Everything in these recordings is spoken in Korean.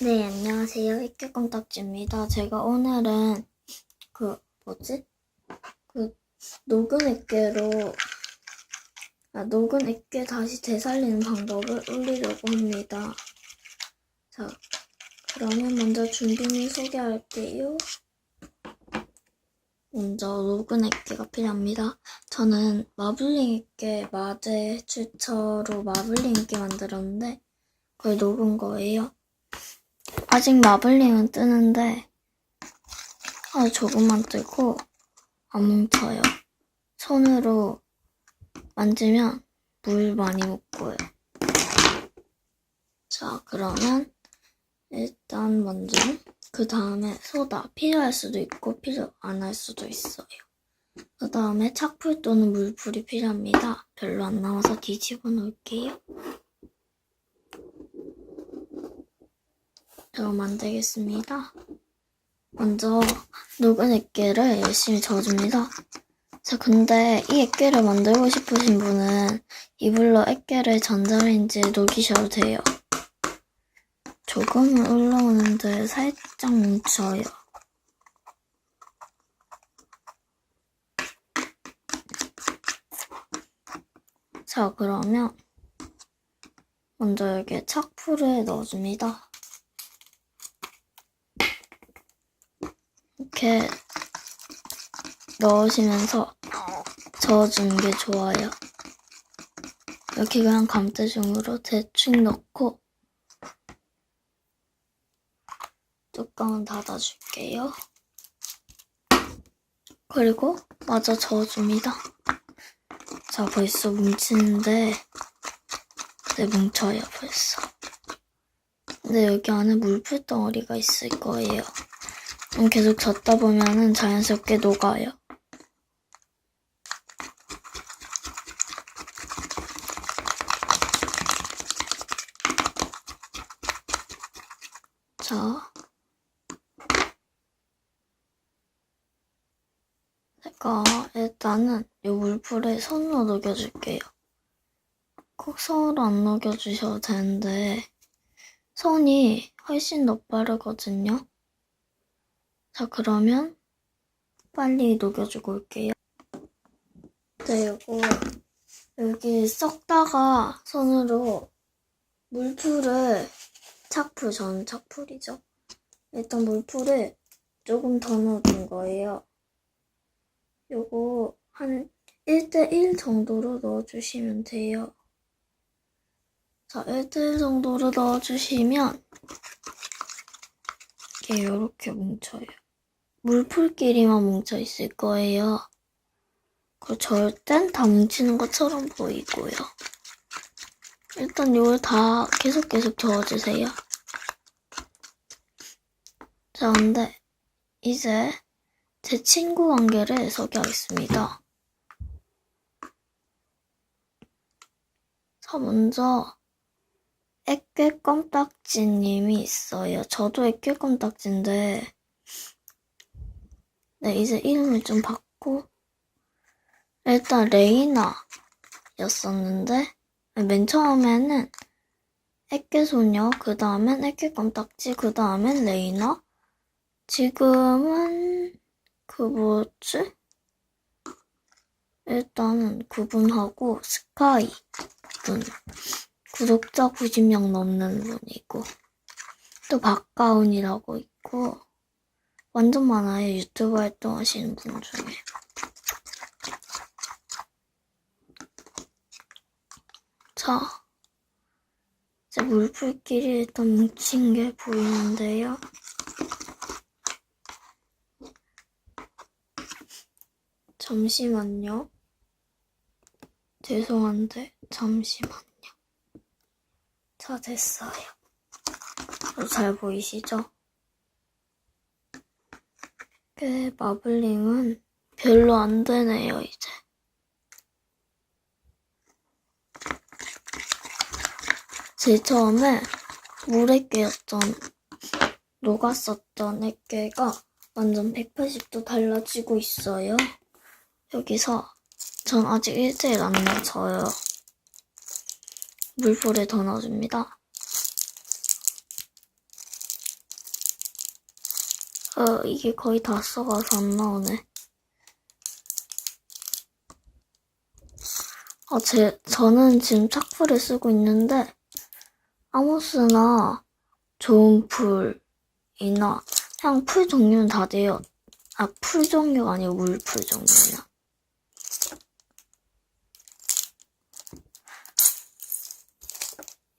네, 안녕하세요. 액계껌딱지입니다. 제가 오늘은 그 뭐지? 그 녹은 액계로 아, 녹은 액계 다시 되살리는 방법을 올리려고 합니다. 자, 그러면 먼저 준비물 소개할게요. 먼저 녹은 액계가 필요합니다. 저는 마블링 액계 마제 출처로 마블링 액계 만들었는데 그걸 녹은 거예요. 아직 마블링은 뜨는데 아주 조금만 뜨고 안 뭉쳐요. 손으로 만지면 물 많이 묻고요. 자, 그러면 일단 먼저 그 다음에 소다 필요할 수도 있고 필요 안 할 수도 있어요. 그 다음에 착풀 또는 물풀이 필요합니다. 별로 안 남아서 뒤집어 놓을게요. 제가 만들겠습니다. 먼저 녹은 액계를 열심히 저어줍니다. 자, 근데 이 액계를 만들고 싶으신 분은 이불로 액계를 전자레인지에 녹이셔도 돼요. 조금은 올라오는데 살짝 뭉쳐요. 자, 그러면 먼저 여기에 착풀을 넣어줍니다. 이렇게 넣으시면서 저어주는 게 좋아요. 이렇게 그냥 감대중으로 대충 넣고 뚜껑은 닫아줄게요. 그리고 마저 저어줍니다. 자, 벌써 뭉치는데 네, 뭉쳐요, 벌써. 근데 여기 안에 물풀 덩어리가 있을 거예요. 음, 계속 젓다 보면은 자연스럽게 녹아요. 자. 제가 일단은 이 물풀에 손으로 녹여줄게요. 꼭 손으로 안 녹여주셔도 되는데 손이 훨씬 더 빠르거든요. 자, 그러면 빨리 녹여주고 올게요. 네, 이거 여기 썩다가 손으로 물풀을 착풀, 전 착풀이죠. 일단 물풀을 조금 더 넣어준 거예요. 요거 한 1대1 정도로 넣어주시면 돼요. 자, 1대1 정도로 넣어주시면 이게 이렇게 뭉쳐요. 물풀끼리만 뭉쳐 있을 거예요. 그땐다 뭉치는 것처럼 보이고요. 일단 이걸 다 계속 계속 저어주세요. 자, 근데 이제 제 친구 관계를 소개하겠습니다. 자, 먼저 액괴 껌딱지님이 있어요. 저도 액괴 껌딱지인데 네, 이제 이름을 좀 바꾸고 일단 레이나였었는데 맨 처음에는 액괴소녀, 그 다음엔 액괴 껌딱지, 그 다음엔 레이나. 지금은 그 뭐지? 일단은 그분하고 스카이 분. 구독자 90명 넘는 분이고 또 박가운이라고 있고 완전 많아요. 유튜브 활동하시는 분 중에. 자 이제 물풀끼리 일단 뭉친 게 보이는데요. 잠시만요. 죄송한데 잠시만요. 자, 됐어요. 잘 보이시죠? 꽤 마블링은 별로 안 되네요, 이제. 제일 처음에 물에 깨였던, 녹았었던 액계가 완전 180도 달라지고 있어요. 여기서 전 아직 1대1 안 맞춰요. 물풀에 더 넣어줍니다. 어, 이게 거의 다 써가서 안 나오네. 아, 제, 저는 지금 착풀을 쓰고 있는데, 아무스나 좋은 풀이나, 그냥 풀 종류는 다 돼요. 아, 풀 종류가 아니고 물풀 종류는.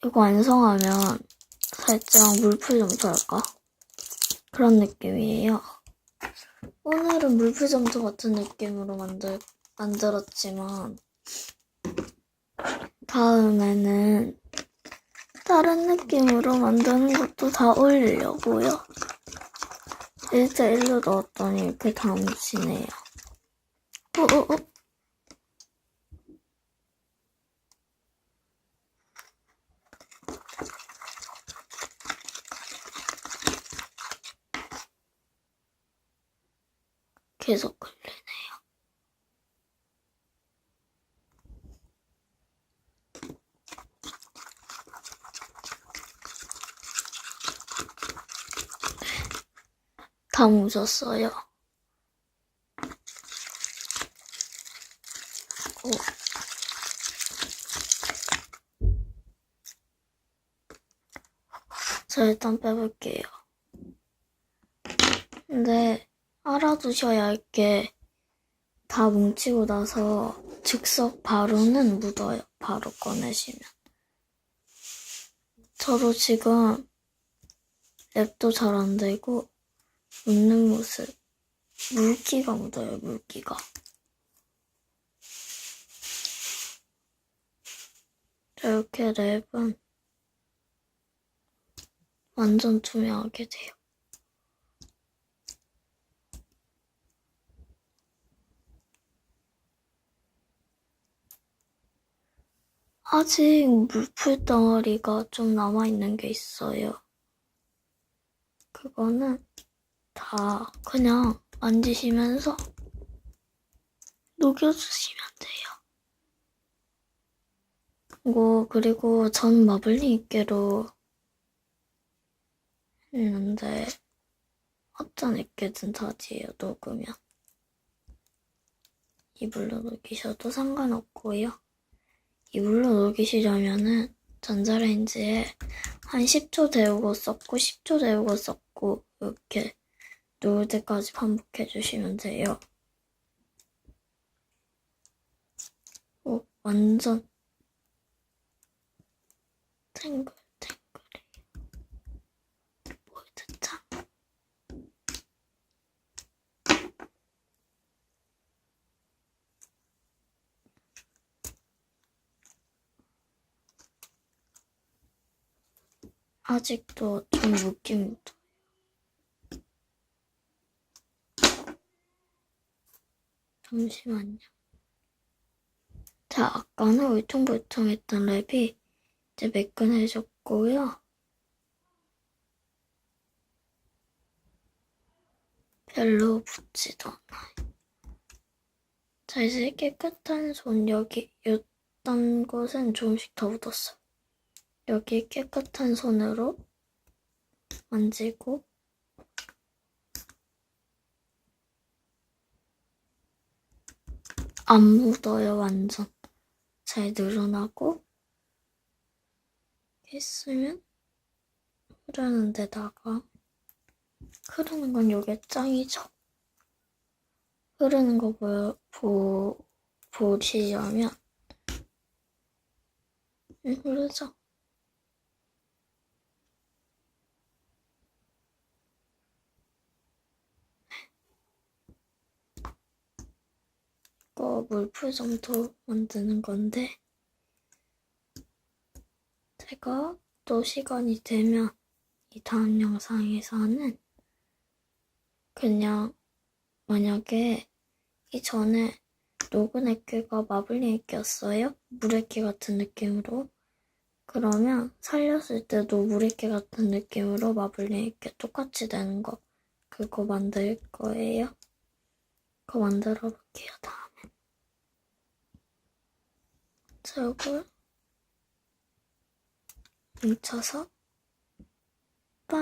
이거 완성하면 살짝 물풀 점수 할까? 그런 느낌이에요. 오늘은 점수 같은 느낌으로 만들, 만들었지만, 다음에는 다른 느낌으로 만드는 것도 다 올리려고요. 일자 일로 넣었더니 이렇게 담치네요. 어, 어, 어. 계속 걸리네요. 다 묻었어요. 오. 자, 일단 빼볼게요. 근데 알아두셔야 할 게 다 뭉치고 나서 즉석 바로는 묻어요. 바로 꺼내시면. 저도 지금 랩도 잘 안 되고 묻는 모습 물기가 묻어요. 물기가. 자, 이렇게 랩은 완전 투명하게 돼요. 아직 물풀 덩어리가 좀 남아있는 게 있어요. 그거는 다 그냥 만지시면서 녹여주시면 돼요. 이거 그리고 전 마블링 입게로 했는데 어떤 입게든 다지예요 녹으면 이불로 녹이셔도 상관없고요. 이불로 녹이시려면은 전자레인지에 한 10초 데우고 섞고 10초 데우고 섞고 이렇게 녹을 때까지 반복해 주시면 돼요. 오, 완전 탱글탱글해요. 보이드창. 아직도 좀 묻긴 묻어. 잠시만요. 자, 아까는 울퉁불퉁했던 랩이 이제 매끈해졌고요. 별로 묻지도 않아요. 자, 이제 깨끗한 손 여기 이딴 곳은 조금씩 더 묻었어요. 여기 깨끗한 손으로 만지고 안 묻어요, 완전. 잘 늘어나고 했으면 흐르는 데다가 흐르는 건 요게 짱이죠. 흐르는 거 보여, 보, 보시려면 응, 흐르죠. 이거 물풀 정도 만드는 건데 제가 또 시간이 되면 이 다음 영상에서는 그냥 만약에 이전에 녹은 액괴가 마블링 액괴였어요? 물액괴 같은 느낌으로 그러면 살렸을 때도 물액괴 같은 느낌으로 마블링 액괴 똑같이 되는 거 그거 만들 거예요. 그거 만들어 볼게요 다 이걸 뭉쳐서? 빠